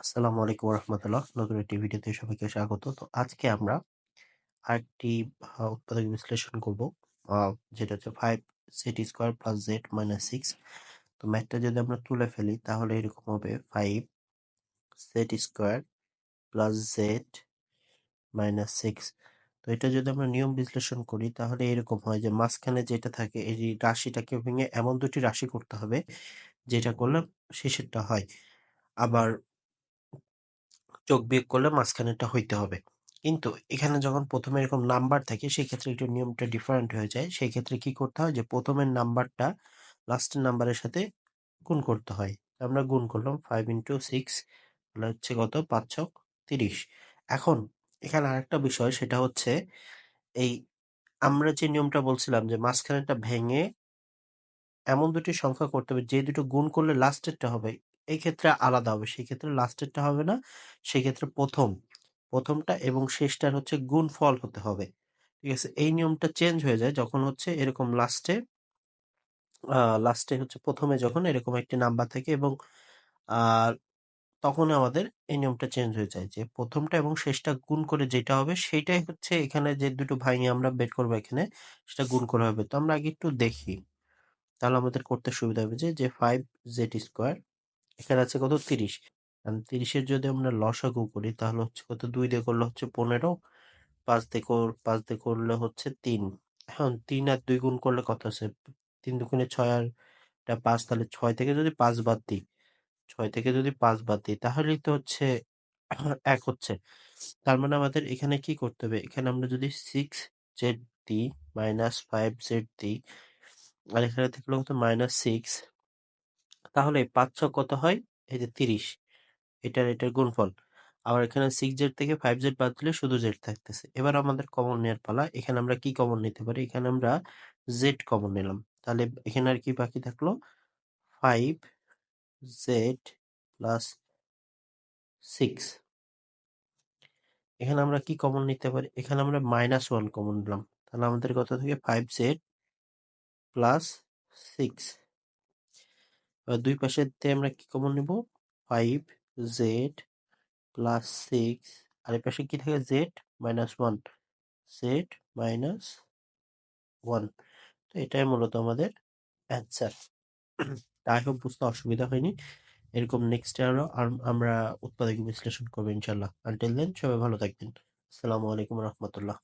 আসসালামু আলাইকুম রহমতুল্লাহ নতুন একটি ভিডিওতে সবাইকে স্বাগত। তো আজকে আমরা আরেকটি উৎপাদক বিশ্লেষণ করব। যেটা হচ্ছে five Z square plus Z minus six তো ম্যাথটা যদি আমরা তুলে ফেলি, তাহলে এরকম হবে five Z square plus Z minus six তো এটা যদি আমরা নিয়ম বিশ্লেষণ করি, তাহলে এরকম হয় যে মাঝখানে যেটা থাকে, এই রাশিটাকে ভেঙে এমন দুটি রাশি করতে হবে, যেটা করলে শেষেরটা হয়। আবার যোগ বিয়োগ করলে মাঝখানেরটা হইতে হবে। কিন্তু এখানে যখন প্রথমে এরকম নাম্বার থাকে সেই ক্ষেত্রে একটু নিয়মটা ডিফারেন্ট হয়ে যায়। সেই ক্ষেত্রে কি করতে হয় যে, প্রথমের নাম্বারটা লাস্টের নাম্বারের সাথে গুণ করতে হয়। আমরা গুণ করলাম ফাইভ ইন্টু সিক্স হচ্ছে কত? পাঁচ ছক তিরিশ। এখন এখানে আরেকটা বিষয়, সেটা হচ্ছে এই আমরা যে নিয়মটা বলছিলাম যে মাঝখানেটা ভেঙে এমন দুটি সংখ্যা করতে হবে, যে দুটো গুণ করলে লাস্টেরটা হবে এই ক্ষেত্রে আলাদা হবে। সেই ক্ষেত্রে লাস্টেরটা হবে না। সেই ক্ষেত্রে প্রথম, প্রথমটা এবং শেষটার হচ্ছে গুণ ফল হতে হবে। ঠিক আছে? এই নিয়মটা চেঞ্জ হয়ে যায় যখন হচ্ছে এরকম লাস্টে লাস্টে হচ্ছে প্রথমে যখন এরকম একটি নাম্বার থাকে এবং, আর তখন আমাদের এই নিয়মটা চেঞ্জ হয়ে যায় যে প্রথমটা এবং শেষটা গুণ করে যেটা হবে সেটাই হচ্ছে এখানে যে দুটো ভাঙিয়ে আমরা বের করব এখানে, সেটা গুণ করা হবে। তো আমরা আগে একটু দেখি। তাহলে আমাদের করতে সুবিধা হবে যে ফাইভ জেড স্কোয়ার এখানে আছে কত? তিরিশ। তিরিশের যদি আমরা লসাগু করি, তাহলে হচ্ছে কত? দুই দিয়ে করলে হচ্ছে পনেরো, পাঁচ দিয়ে কর- পাঁচ দিয়ে করলে হচ্ছে তিন। এখন তিন আর দুই গুণ করলে কত আছে? তিন দুগুণে ছয় আর পাঁচ, তাহলে ছয় থেকে যদি পাঁচ বাদ দিই, ছয় থেকে যদি পাঁচ বাদ দিই, তাহলেই তো হচ্ছে এক হচ্ছে। তার মানে আমাদের এখানে কি করতে হবে? এখানে আমরা যদি সিক্স জেড দিই মাইনাস ফাইভ জেড দিই, আর এখানে থাকল কত? মাইনাস সিক্স তাহলে পাঁচ ছ কত হয়? এই যে তিরিশ। এটার এটার গুণফল। আবার এখানে সিক্স জেড থেকে ফাইভ জেড বাদ দিলে শুধু জেড থাকতেছে। এবার আমাদের কমন নেওয়ার পালা। এখানে আমরা কি কমন নিতে পারি? এখানে আমরা জেড কমন নিলাম। তাহলে এখানে আর কি বাকি থাকল? ফাইভ জেড প্লাস সিক্স এখানে আমরা কি কমন নিতে পারি? এখানে আমরা মাইনাস ওয়ান কমন নিলাম। তাহলে আমাদের কত থেকে? ফাইভ জেড প্লাস সিক্স দুই পাশের আমরা কি কমন নিব? ফাইভ জেড প্লাস সিক্স আর এই পাশে কি থাকে? Z minus one Z minus one তো এটাই মূলত আমাদের অ্যান্সার তাই হোক বুঝতে অসুবিধা হয়নি। এরকম নেক্সট আরও আমরা উৎপাদক বিশ্লেষণ করব ইনশাল্লাহ আনটিল দেন সবাই ভালো থাকবেন। আসসালামু আলাইকুম রহমতুল্লাহ।